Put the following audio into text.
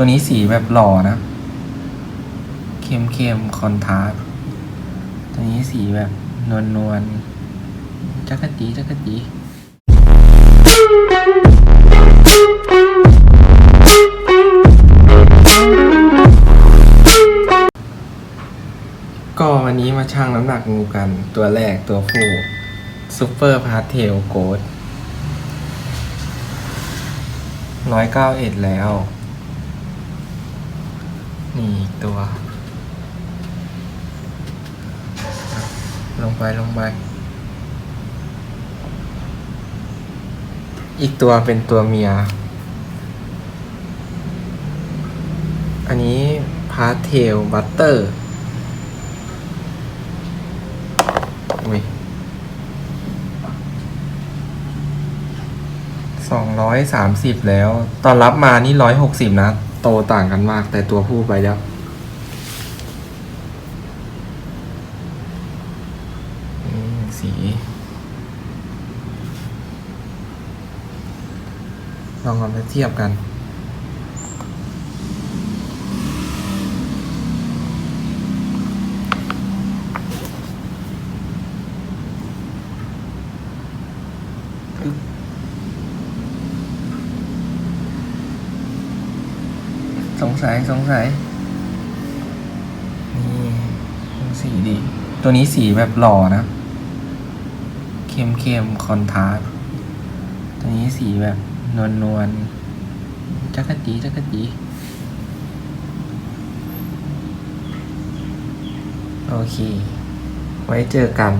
ตัวนี้สีแบบหล่อนะ เข้มเข้มคอนทราสตัวนี้สีแบบนวลนวลจักรจีจักรจีก็วันนี้มาชั่งน้ำหนักงูกันตัวแรกตัวผู้ซูเปอร์พาร์เทลโกดร้อยเก้าเอ็ดแล้ว นี่อีกตัว ลงไปลงไป อีกตัวเป็นตัวเมีย อันนี้พาเทลบัตเตอร์อุ้ย สองร้อยสามสิบแล้ว ตอนรับมานี่ร้อยหกสิบนะ โตต่างกันมาก แต่ตัวผู้ไปแล้ว สี ลองเอาไปเทียบกัน สงสัยสงสัยนี่สีดี ตัวนี้สีแบบหล่อนะ เข้มเข้มคอนทราสตัวนี้สีแบบนวลนวลจักรจีจักรจีโอเค ไว้เจอกัน